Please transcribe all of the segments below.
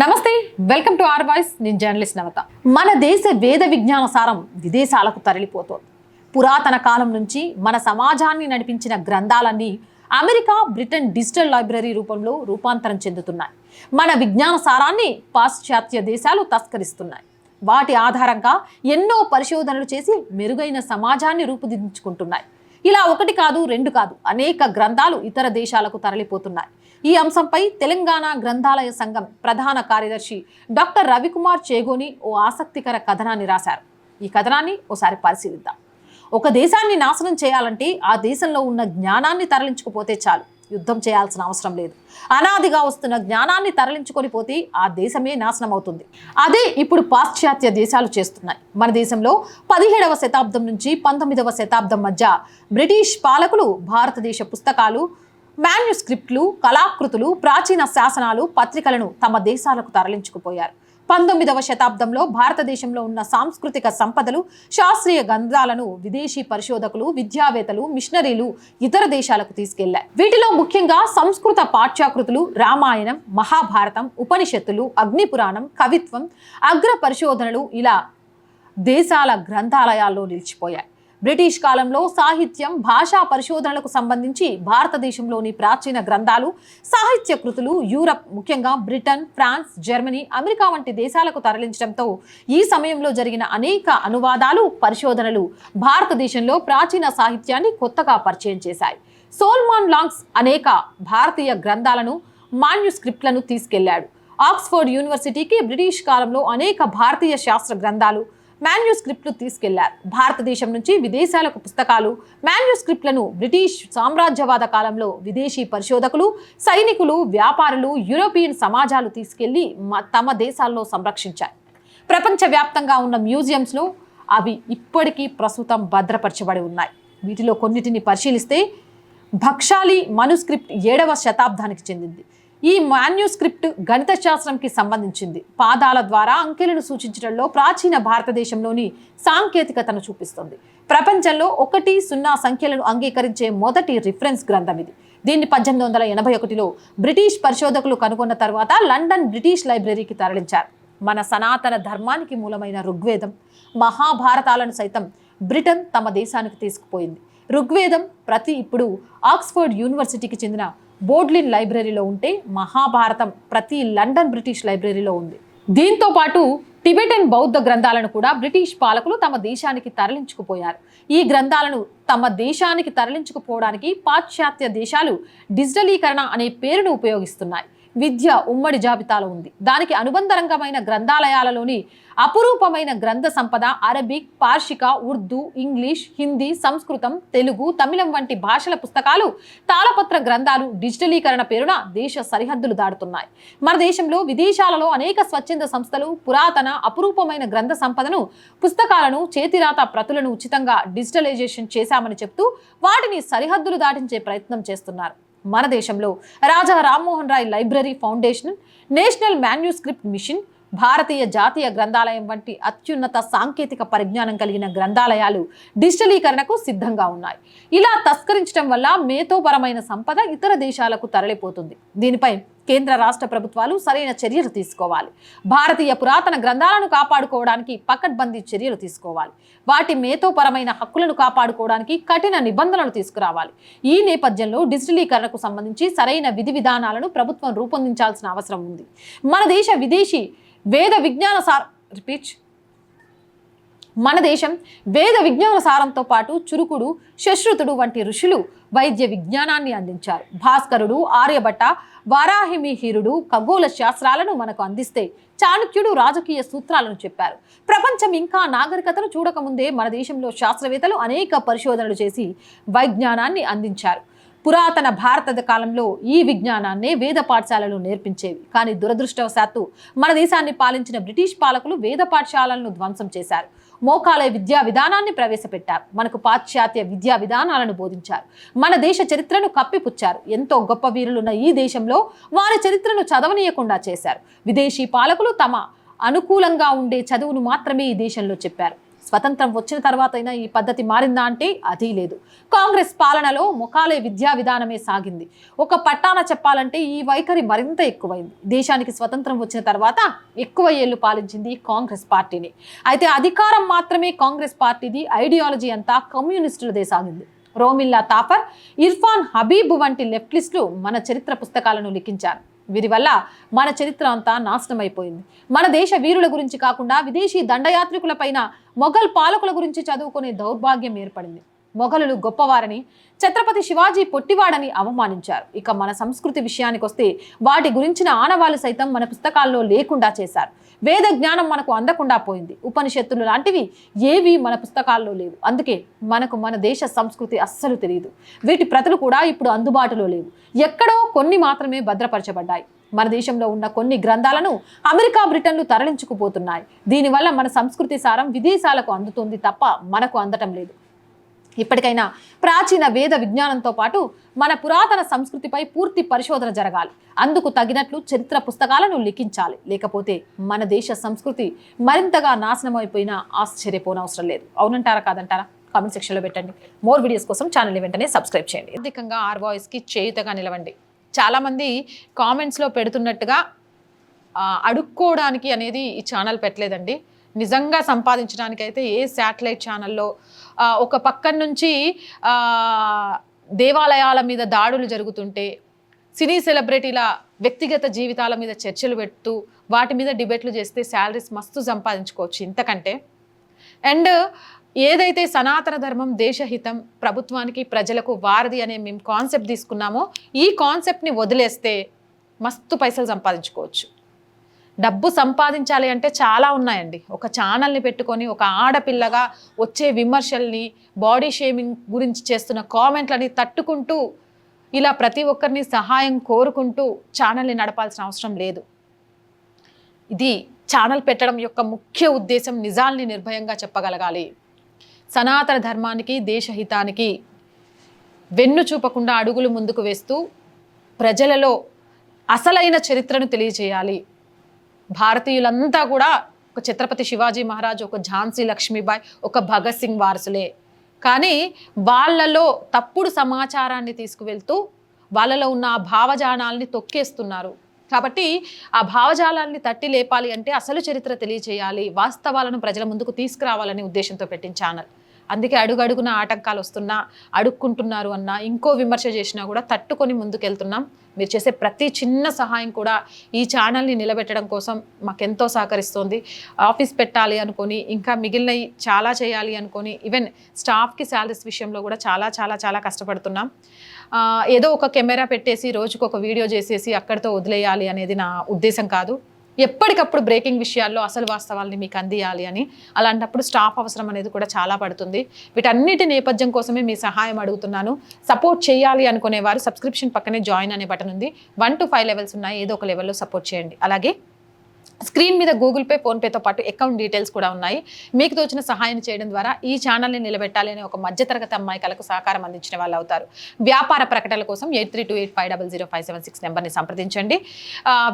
నమస్తే welcome to R voice నేను journalist నవత. మన దేశ వేద విజ్ఞాన సారం విదేశాలకు తరలిపోతోంది. పురాతన కాలం నుంచి మన సమాజాన్ని నడిపించిన గ్రంథాలన్నీ అమెరికా బ్రిటన్ డిజిటల్ లైబ్రరీ రూపంలో రూపాంతరం చెందుతున్నాయి. మన విజ్ఞాన సారాన్ని పాశ్చాత్య దేశాలు తస్కరిస్తున్నాయి. వాటి ఆధారంగా ఎన్నో పరిశోధనలు చేసి మెరుగైన సమాజాన్ని రూపుదిద్దుకుంటున్నాయి. ఇలా ఒకటి కాదు రెండు కాదు అనేక గ్రంథాలు ఇతర దేశాలకు తరలిపోతున్నాయి. ఈ అంశంపై తెలంగాణ గ్రంథాలయ సంఘం ప్రధాన కార్యదర్శి డాక్టర్ రవికుమార్ చేగోని ఓ ఆసక్తికర కథనాన్ని రాశారు. ఈ కథనాన్ని ఓసారి పరిశీలిద్దాం. ఒక దేశాన్ని నాశనం చేయాలంటే ఆ దేశంలో ఉన్న జ్ఞానాన్ని తరలించుకుపోతే చాలు. యుద్ధం చేయాల్సిన అవసరం లేదు. అనాదిగా వస్తున్న జ్ఞానాన్ని తరలించుకొని పోతే ఆ దేశమే నాశనం అవుతుంది అదే ఇప్పుడు పాశ్చాత్య దేశాలు చేస్తున్నాయి. మన దేశంలో పదిహేడవ శతాబ్దం నుంచి పంతొమ్మిదవ శతాబ్దం మధ్య బ్రిటిష్ పాలకులు భారతదేశ పుస్తకాలు మాన్యుస్క్రిప్ట్లు కళాకృతులు ప్రాచీన శాసనాలు పత్రికలను తమ దేశాలకు తరలించుకుపోయారు. పంతొమ్మిదవ శతాబ్దంలో భారతదేశంలో ఉన్న సాంస్కృతిక సంపదలు శాస్త్రీయ గ్రంథాలను విదేశీ పరిశోధకులు విద్యావేత్తలు మిషనరీలు ఇతర దేశాలకు తీసుకెళ్ళారు వీటిలో ముఖ్యంగా సంస్కృత పాఠ్యాకృతులు రామాయణం మహాభారతం ఉపనిషత్తులు అగ్నిపురాణం కవిత్వం అగ్ర పరిశోధనలు ఇలా దేశాల గ్రంథాలయాల్లో నిలిచిపోయాయి. బ్రిటిష్ కాలంలో సాహిత్యం భాషా పరిశోధనలకు సంబంధించి భారతదేశంలోని ప్రాచీన గ్రంథాలు సాహిత్య కృతులు యూరప్ ముఖ్యంగా బ్రిటన్ ఫ్రాన్స్ జర్మనీ అమెరికా వంటి దేశాలకు తరలించడంతో ఈ సమయంలో జరిగిన అనేక అనువాదాలు పరిశోధనలు భారతదేశంలో ప్రాచీన సాహిత్యాన్ని కొత్తగా పరిచయం చేశాయి. సోల్మాన్ లాంగ్స్ అనేక భారతీయ గ్రంథాలను మాన్యుస్క్రిప్ట్లను తీసుకెళ్ళాడు. ఆక్స్ఫర్డ్ యూనివర్సిటీకి బ్రిటిష్ కాలంలో అనేక భారతీయ శాస్త్ర గ్రంథాలు మాన్యుస్క్రిప్ట్లు తీసుకెళ్ళారు. భారతదేశం నుంచి విదేశాలకు పుస్తకాలు మాన్యుస్క్రిప్ట్లను బ్రిటిష్ సామ్రాజ్యవాద కాలంలో విదేశీ పరిశోధకులు సైనికులు వ్యాపారులు యూరోపియన్ సమాజాలు తీసుకెళ్ళి మ- తమ దేశాల్లో సంరక్షించాయి. ప్రపంచవ్యాప్తంగా ఉన్న మ్యూజియంస్లో అవి ఇప్పటికీ ప్రస్తుతం భద్రపరచబడి ఉన్నాయి. వీటిలో కొన్నిటిని పరిశీలిస్తే భక్షాలి మనుస్క్రిప్ట్ ఏడవ శతాబ్దానికి చెందింది. ఈ మాన్యుస్క్రిప్ట్ గణిత శాస్త్రంకి సంబంధించింది. పాదాల ద్వారా అంకెలను సూచించడంలో ప్రాచీన భారతదేశంలోని సాంకేతికతను చూపిస్తుంది. ప్రపంచంలో ఒకటి సున్నా సంఖ్యలను అంగీకరించే మొదటి రిఫరెన్స్ గ్రంథం ఇది. దీన్ని పద్దెనిమిది వందల ఎనభై ఒకటిలో బ్రిటిష్ పరిశోధకులు కనుగొన్న తర్వాత లండన్ బ్రిటిష్ లైబ్రరీకి తరలించారు. మన సనాతన ధర్మానికి మూలమైన ఋగ్వేదం మహాభారతాలను సైతం బ్రిటన్ తమ దేశానికి తీసుకుపోయింది. ఋగ్వేదం ప్రతి ఇప్పుడు ఆక్స్ఫర్డ్ యూనివర్సిటీకి చెందిన బోర్డ్లిన్ లైబ్రరీలో ఉంటే మహాభారతం ప్రతి లండన్ బ్రిటిష్ లైబ్రరీలో ఉంది. దీంతో పాటు టిబెటన్ బౌద్ధ గ్రంథాలను కూడా బ్రిటిష్ పాలకులు తమ దేశానికి తరలించుకుపోయారు. ఈ గ్రంథాలను తమ దేశానికి తరలించుకుపోవడానికి పాశ్చాత్య దేశాలు డిజిటలీకరణ అనే పేరును ఉపయోగిస్తున్నాయి. విద్య ఉమ్మడి జాబితాలో ఉంది. దానికి అనుబంధ రంగమైన గ్రంథాలయాలలోని అపురూపమైన గ్రంథ సంపద అరబిక్ పార్షిక ఉర్దూ ఇంగ్లీష్ హిందీ సంస్కృతం తెలుగు తమిళం వంటి భాషల పుస్తకాలు తాళపత్ర గ్రంథాలు డిజిటలీకరణ పేరున దేశ సరిహద్దులు దాటుతున్నాయి. మన దేశంలో విదేశాలలో అనేక స్వచ్ఛంద సంస్థలు పురాతన అపురూపమైన గ్రంథ సంపదను పుస్తకాలను చేతిరాత ప్రతులను ఉచితంగా డిజిటలైజేషన్ చేశామని చెప్తూ వాటిని సరిహద్దులు దాటించే ప్రయత్నం చేస్తున్నారు. మన దేశంలో. Raja Rammohan Roy library foundation national manuscript mission భారతీయ జాతీయ గ్రంథాలయం వంటి అత్యున్నత సాంకేతిక పరిజ్ఞానం కలిగిన గ్రంథాలయాలు డిజిటలీకరణకు సిద్ధంగా ఉన్నాయి. ఇలా తస్కరించడం వల్ల మేతోపరమైన సంపద ఇతర దేశాలకు తరలిపోతుంది. దీనిపై కేంద్ర రాష్ట్ర ప్రభుత్వాలు సరైన చర్యలు తీసుకోవాలి. భారతీయ పురాతన గ్రంథాలను కాపాడుకోవడానికి పకడ్బందీ చర్యలు తీసుకోవాలి. వాటి మేతోపరమైన హక్కులను కాపాడుకోవడానికి కఠిన నిబంధనలు తీసుకురావాలి. ఈ నేపథ్యంలో డిజిటలీకరణకు సంబంధించి సరైన విధి విధానాలను ప్రభుత్వం రూపొందించాల్సిన అవసరం ఉంది. మన దేశ విదేశీ వేద విజ్ఞాన సార్ రిపీట్. మన దేశం వేద విజ్ఞాన సారంతో పాటు చురుకుడు శశ్రుతుడు వంటి ఋషులు వైద్య విజ్ఞానాన్ని అందించారు. భాస్కరుడు ఆర్యభట్ట వారాహిమిహీరుడు ఖగోళ శాస్త్రాలను మనకు అందిస్తే చాణక్యుడు రాజకీయ సూత్రాలను చెప్పారు. ప్రపంచం ఇంకా నాగరికతను చూడకముందే మన దేశంలో శాస్త్రవేత్తలు అనేక పరిశోధనలు చేసి వైజ్ఞానాన్ని అందించారు. పురాతన భారత కాలంలో ఈ విజ్ఞానాన్నే వేద పాఠశాలలు నేర్పించేవి. కానీ దురదృష్టవశాత్తు మన దేశాన్ని పాలించిన బ్రిటిష్ పాలకులు వేద పాఠశాలలను ధ్వంసం చేశారు. మోకాలయ విద్యా విధానాన్ని ప్రవేశపెట్టారు. మనకు పాశ్చాత్య విద్యా విధానాలను బోధించారు. మన దేశ చరిత్రను కప్పిపుచ్చారు. ఎంతో గొప్ప వీరులున్న ఈ దేశంలో వారి చరిత్రను చదవనీయకుండా చేశారు. విదేశీ పాలకులు తమ అనుకూలంగా ఉండే చదువును మాత్రమే ఈ దేశంలో చెప్పారు. స్వతంత్రం వచ్చిన తర్వాత అయినా ఈ పద్ధతి మారిందా అంటే అది లేదు. కాంగ్రెస్ పాలనలో ముఖాలే విద్యా విధానమే సాగింది. ఒక పట్టాన చెప్పాలంటే ఈ వైఖరి మరింత ఎక్కువైంది. దేశానికి స్వతంత్రం వచ్చిన తర్వాత ఎక్కువ ఏళ్ళు పాలించింది కాంగ్రెస్ పార్టీని. అయితే అధికారం మాత్రమే కాంగ్రెస్ పార్టీది ఐడియాలజీ అంతా కమ్యూనిస్టులదే సాగింది. రోమిల్లా తాఫర్ ఇర్ఫాన్ హబీబ్ వంటి లెఫ్ట్లిస్టులు మన చరిత్ర పుస్తకాలను లిఖించారు. వీరి వల్ల మన చరిత్ర అంతా నాశనమైపోయింది. మన దేశ వీరుల గురించి కాకుండా విదేశీ దండయాత్రికులపైన మొఘల్ పాలకుల గురించి చదువుకునే దౌర్భాగ్యం ఏర్పడింది. మొఘలులు గొప్పవారని ఛత్రపతి శివాజీ పొట్టివాడని అవమానించారు. ఇక మన సంస్కృతి విషయానికి వస్తే వాటి గురించిన ఆనవాలు సైతం మన పుస్తకాల్లో లేకుండా చేశారు. వేద జ్ఞానం మనకు అందకుండా పోయింది. ఉపనిషత్తులు లాంటివి ఏవి మన పుస్తకాల్లో లేవు. అందుకే మనకు మన దేశ సంస్కృతి అస్సలు తెలియదు వీటి ప్రతులు కూడా ఇప్పుడు అందుబాటులో లేవు. ఎక్కడో కొన్ని మాత్రమే భద్రపరచబడ్డాయి. మన దేశంలో ఉన్న కొన్ని గ్రంథాలను అమెరికా బ్రిటన్లు తరలించుకుపోతున్నాయి. దీనివల్ల మన సంస్కృతి సారం విదేశాలకు అందుతుంది తప్ప మనకు అందటం లేదు. ఇప్పటికైనా ప్రాచీన వేద విజ్ఞానంతో పాటు మన పురాతన సంస్కృతిపై పూర్తి పరిశోధన జరగాలి. అందుకు తగినట్లు చరిత్ర పుస్తకాలను లిఖించాలి. లేకపోతే మన దేశ సంస్కృతి మరింతగా నాశనం ఆశ్చర్యపోనవసరం లేదు. అవునంటారా కాదంటారా? కామెంట్ సెక్షన్లో పెట్టండి. మోర్ వీడియోస్ కోసం ఛానల్ వెంటనే సబ్స్క్రైబ్ చేయండి. అధికంగా ఆర్ వాయిస్కి చేయుతగా నిలవండి. చాలామంది కామెంట్స్లో పెడుతున్నట్టుగా అడుక్కోవడానికి అనేది ఈ ఛానల్ పెట్టలేదండి. నిజంగా సంపాదించడానికైతే ఏ శాటిలైట్ ఛానల్లో ఒక పక్కన నుంచి దేవాలయాల మీద దాడులు జరుగుతుంటే సినీ సెలబ్రిటీల వ్యక్తిగత జీవితాల మీద చర్చలు పెడుతూ వాటి మీద డిబేట్లు చేస్తే శాలరీస్ మస్తు సంపాదించుకోవచ్చు ఇంతకంటే. అండ్ ఏదైతే సనాతన ధర్మం దేశహితం ప్రభుత్వానికి ప్రజలకు వారధి అనే మేము కాన్సెప్ట్ తీసుకున్నామో ఈ కాన్సెప్ట్ని వదిలేస్తే మస్తు పైసలు సంపాదించుకోవచ్చు. డబ్బు సంపాదించాలి అంటే చాలా ఉన్నాయండి. ఒక ఛానల్ని పెట్టుకొని ఒక ఆడపిల్లగా వచ్చే విమర్శల్ని బాడీ షేమింగ్ గురించి చేస్తున్న కామెంట్లని తట్టుకుంటూ ఇలా ప్రతి ఒక్కరిని సహాయం కోరుకుంటూ ఛానల్ని నడపాల్సిన అవసరం లేదు. ఇది ఛానల్ పెట్టడం యొక్క ముఖ్య ఉద్దేశం నిజాల్ని నిర్భయంగా చెప్పగలగాలి. సనాతన ధర్మానికి దేశహితానికి వెన్ను చూపకుండా అడుగులు ముందుకు వేస్తూ ప్రజలలో అసలైన చరిత్రను తెలియజేయాలి. భారతీయులంతా కూడా ఒక ఛత్రపతి శివాజీ మహారాజ్ ఒక ఝాన్సీ లక్ష్మీబాయి ఒక భగత్ సింగ్ వారసులే. కానీ వాళ్ళలో తప్పుడు సమాచారాన్ని తీసుకువెళ్తూ వాళ్ళలో ఉన్న ఆ భావజాలాన్ని తొక్కేస్తున్నారు. కాబట్టి ఆ భావజాలాల్ని తట్టి లేపాలి అంటే అసలు చరిత్ర తెలియచేయాలి వాస్తవాలను ప్రజల ముందుకు తీసుకురావాలనే ఉద్దేశంతో పెట్టిన ఛానల్. అందుకే అడుగడుగున ఆటంకాలు వస్తున్నా అడుక్కుంటున్నారు అన్నా ఇంకో విమర్శ చేసినా కూడా తట్టుకొని ముందుకెళ్తున్నాం. మీరు చేసే ప్రతి చిన్న సహాయం కూడా ఈ ఛానల్ని నిలబెట్టడం కోసం మాకెంతో సహకరిస్తోంది. ఆఫీస్ పెట్టాలి అనుకొని ఇంకా మిగిలినవి చాలా చేయాలి అనుకొని ఈవెన్ స్టాఫ్కి శాలరీస్ విషయంలో కూడా చాలా చాలా చాలా కష్టపడుతున్నాం. ఏదో ఒక కెమెరా పెట్టేసి రోజుకు ఒక వీడియో చేసేసి అక్కడితో వదిలేయాలి అనేది నా ఉద్దేశం కాదు. ఎప్పటికప్పుడు బ్రేకింగ్ విషయాల్లో అసలు వాస్తవాల్ని మీకు అందియాలి అని అలాంటప్పుడు స్టాఫ్ అవసరం అనేది కూడా చాలా పడుతుంది. వీటన్నిటి నేపథ్యం కోసమే మీ సహాయం అడుగుతున్నాను. సపోర్ట్ చేయాలి అనుకునేవారు సబ్స్క్రిప్షన్ పక్కనే జాయిన్ అనే బటన్ ఉంది. వన్ టు ఫైవ్ లెవెల్స్ ఉన్నాయి. ఏదో ఒక లెవెల్లో సపోర్ట్ చేయండి. అలాగే స్క్రీన్ మీద గూగుల్ పే ఫోన్పేతో పాటు అకౌంట్ డీటెయిల్స్ కూడా ఉన్నాయి. మీకు తోచిన సహాయం చేయడం ద్వారా ఈ ఛానల్ని నిలబెట్టాలి అనే ఒక మధ్యతరగతి అమ్మాయికలకు సహకారం అందించిన వాళ్ళు అవుతారు. వ్యాపార ప్రకటనల కోసం eight three two eight five double zero five seven six నెంబర్ని సంప్రదించండి.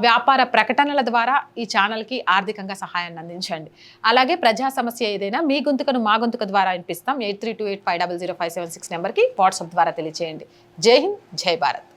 వ్యాపార ప్రకటనల ద్వారా ఈ ఛానల్కి ఆర్థికంగా సహాయాన్ని అందించండి. అలాగే ప్రజా సమస్య ఏదైనా మీ గొంతుకను మా గొంతుక ద్వారా వినిపిస్తాం. Eight three two eight five double zero five seven six నెంబర్కి వాట్సాప్ ద్వారా తెలియజేయండి జై హింద్ జై భారత్.